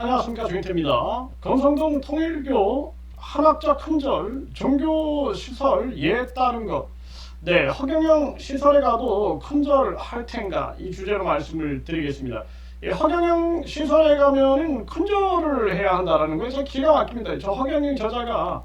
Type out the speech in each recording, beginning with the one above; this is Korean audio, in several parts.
안녕하십니까 주인태입니다. 건성동 통일교 한학자 큰절 종교 시설 예 따른 것. 네, 허경영 시설에 가도 큰절 할 텐가 이 주제로 말씀을 드리겠습니다. 예, 허경영 시설에 가면은 큰절을 해야 한다라는 거에 저 기가 막힙니다. 저 허경영 저자가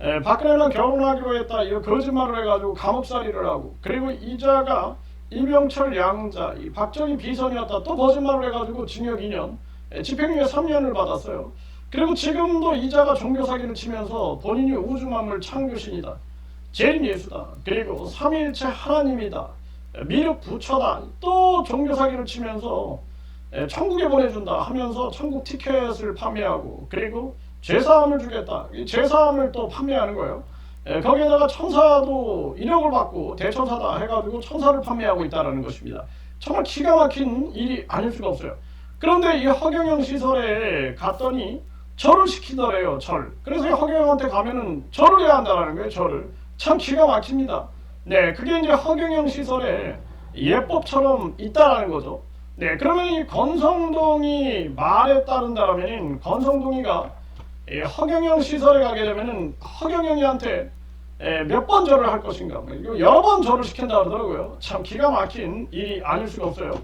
에, 박근혜랑 결혼하기로 했다 이거 거짓말을 해가지고 감옥살이를 하고 그리고 이자가 이병철 양자 이 박정희 비선이었다 또 거짓말을 해가지고 징역 2년 에, 집행유예 3년을 받았어요 그리고 지금도 이자가 종교 사기를 치면서 본인이 우주만물 창조신이다 재림 예수다 그리고 삼위일체 하나님이다 에, 미륵 부처다 또 종교 사기를 치면서 에, 천국에 보내준다 하면서 천국 티켓을 판매하고 그리고 죄사함을 주겠다. 이 죄사함을 또 판매하는 거예요. 에, 거기에다가 천사도 인력을 받고 대천사다 해가지고 천사를 판매하고 있다는 것입니다. 정말 기가 막힌 일이 아닐 수가 없어요. 그런데 이 허경영 시설에 갔더니 절을 시키더래요. 절. 그래서 이 허경영한테 가면은 절을 해야 한다는 거예요. 절을. 참 기가 막힙니다. 네, 그게 이제 허경영 시설에 예법처럼 있다라는 거죠. 네, 그러면 이 건성동이 말에 따른다라면 건성동이가 예, 허경영 시설에 가게 되면은 허경영이한테 예, 몇번 절을 할 것인가 뭐 여러 번 절을 시킨다 그러더라고요. 참 기가 막힌 일이 아닐 수가 없어요.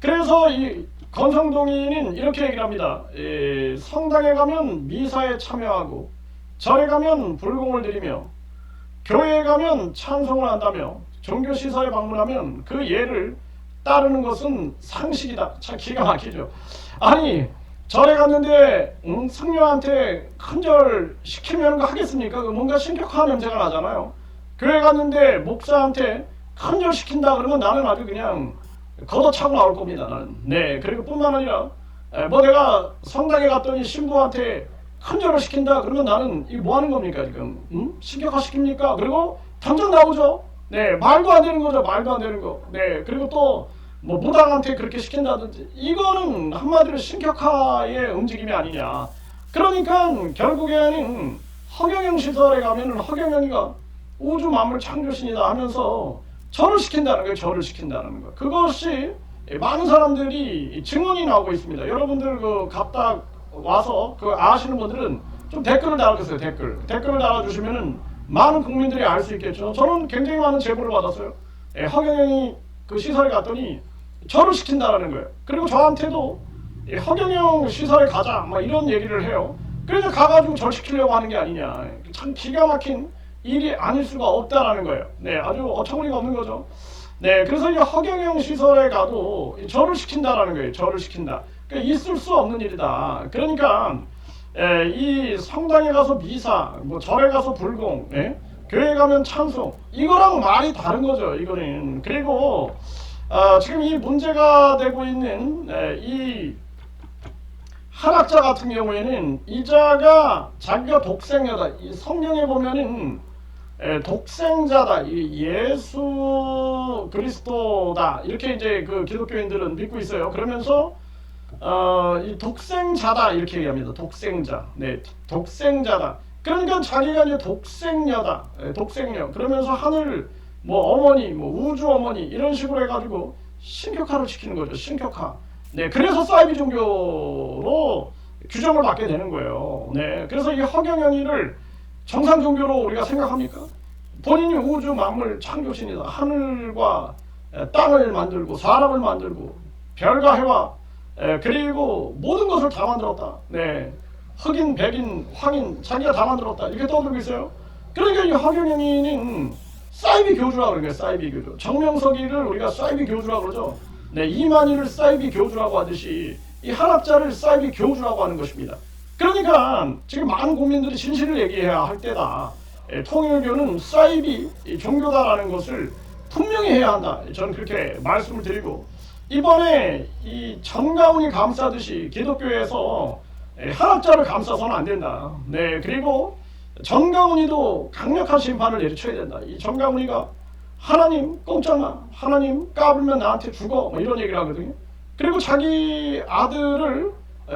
그래서 이 건성동인은 이렇게 얘기를 합니다. 예, 성당에 가면 미사에 참여하고 절에 가면 불공을 드리며 교회에 가면 찬송을 한다며 종교 시설에 방문하면 그 예를 따르는 것은 상식이다. 참 기가 막히죠. 아니 절에 갔는데 응? 성녀한테 큰절 시키면 그 하겠습니까? 그 뭔가 신격한 냄새가 나잖아요. 교회 갔는데 목사한테 큰절 시킨다 그러면 나는 아주 그냥 걷어차고 나올 겁니다. 나는. 네. 그리고 뿐만 아니라 에, 뭐 내가 성당에 갔더니 신부한테 큰절을 시킨다 그러면 나는 이거 뭐 하는 겁니까 지금? 응? 신격화 시킵니까? 그리고 당장 나오죠. 네. 말도 안 되는 거죠. 말도 안 되는 거. 네. 그리고 또 뭐 무당한테 그렇게 시킨다든지 이거는 한마디로 신격화의 움직임이 아니냐. 그러니까 결국에는 허경영 시설에 가면은 허경영이가 우주 만물 창조신이다 하면서 절을 시킨다는 거예요. 절을 시킨다는 거. 그것이 많은 사람들이 증언이 나오고 있습니다. 여러분들 그 갔다 와서 그 아시는 분들은 좀 댓글을 달아주세요. 댓글. 댓글을 달아주시면은 많은 국민들이 알 수 있겠죠. 저는 굉장히 많은 제보를 받았어요. 예, 허경영이 그 시설에 갔더니 절을 시킨다라는 거예요. 그리고 저한테도 예, 허경영 시설에 가자 막 이런 얘기를 해요. 그래서 가가지고 절 시키려고 하는 게 아니냐. 참 기가 막힌 일이 아닐 수가 없다라는 거예요. 네, 아주 어처구니가 없는 거죠. 네, 그래서 이 허경영 시설에 가도 이 절을 시킨다라는 거예요. 절을 시킨다. 그러니까 있을 수 없는 일이다. 그러니까 에, 이 성당에 가서 미사, 뭐 절에 가서 불공, 예? 교회 가면 찬송, 이거랑 말이 다른 거죠. 이거는 그리고 아, 지금 이 문제가 되고 있는 에, 이 한학자 같은 경우에는 이자가 자기가 독생자다. 이 성경에 보면은 에, 독생자다. 이 예수 그리스도다. 이렇게 이제 그 기독교인들은 믿고 있어요. 그러면서 어, 이 독생자다 이렇게 얘기합니다. 독생자. 네, 독생자다. 그러니까 자기가 이제 독생녀다. 예, 독생녀. 그러면서 하늘 뭐 어머니, 뭐 우주 어머니 이런 식으로 해가지고 신격화를 시키는 거죠. 신격화. 네, 그래서 사이비 종교로 규정을 받게 되는 거예요. 네, 그래서 이 허경영이를 정상 종교로 우리가 생각합니까? 본인이 우주 만물 창조신이다. 하늘과 에, 땅을 만들고 사람을 만들고 별과 해와 에, 그리고 모든 것을 다 만들었다. 네, 흑인, 백인, 황인 자기가 다 만들었다. 이렇게 떠들고 있어요. 그러니까 이 허경영이는 사이비 교주라고 그러는 거예요. 사이비 교주. 정명석이를 우리가 사이비 교주라고 그러죠. 네, 이만희를 사이비 교주라고 하듯이 이 한학자를 사이비 교주라고 하는 것입니다. 그러니까 지금 많은 국민들이 진실을 얘기해야 할 때다. 예, 통일교는 사이비 이 종교다라는 것을 분명히 해야 한다. 저는 그렇게 말씀을 드리고 이번에 이 정가운이 감싸듯이 기독교에서 예, 한학자를 감싸서는 안 된다. 네, 그리고 정가운이도 강력한 심판을 내리쳐야 된다. 이 정가운이가 하나님 공짜나 하나님 까불면 나한테 죽어 뭐 이런 얘기를 하거든요. 그리고 자기 아들을 에,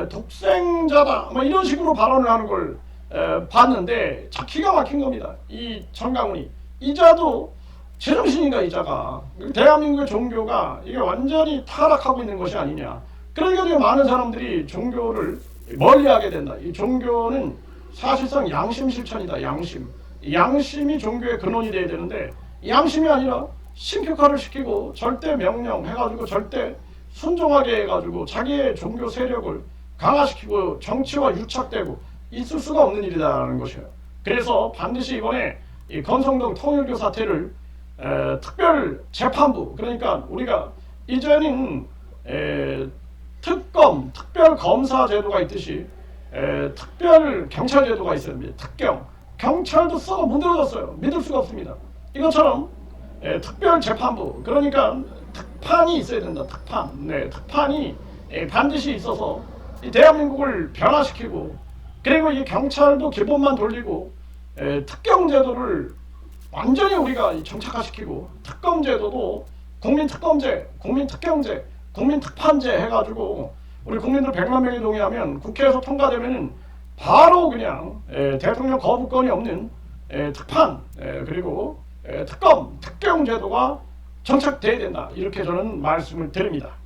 독생자다 뭐 이런 식으로 발언을 하는 걸 에, 봤는데 참 기가 막힌 겁니다. 이 정강훈이 이자도 제정신인가 이자가 대한민국의 종교가 이게 완전히 타락하고 있는 것이 아니냐. 그러니까 많은 사람들이 종교를 멀리하게 된다. 이 종교는 사실상 양심 실천이다. 양심. 이 양심이 종교의 근원이 돼야 되는데 양심이 아니라 신격화를 시키고 절대 명령 해가지고 절대 순종하게 해가지고 자기의 종교 세력을 강화시키고 정치와 유착되고 있을 수가 없는 일이다라는 것이에요. 그래서 반드시 이번에 이 건성동 통일교 사태를 에, 특별 재판부 그러니까 우리가 이제는 에, 특검 특별 검사 제도가 있듯이 에, 특별 경찰 제도가 있어요. 특경 경찰도 썩어 문드러졌어요. 믿을 수가 없습니다. 이것처럼 에, 특별 재판부 그러니까 특판이 있어야 된다. 특판 네 특판이 에, 반드시 있어서 이 대한민국을 변화시키고 그리고 이 경찰도 기본만 돌리고 에, 특경 제도를 완전히 우리가 이 정착화시키고 특검 제도도 국민 특검제, 국민 특경제, 국민 특판제 해가지고 우리 국민들 100만 명이 동의하면 국회에서 통과되면은 바로 그냥 에, 대통령 거부권이 없는 에, 특판 에, 그리고 에, 특검, 특경 제도가 정착돼야 된다 이렇게 저는 말씀을 드립니다.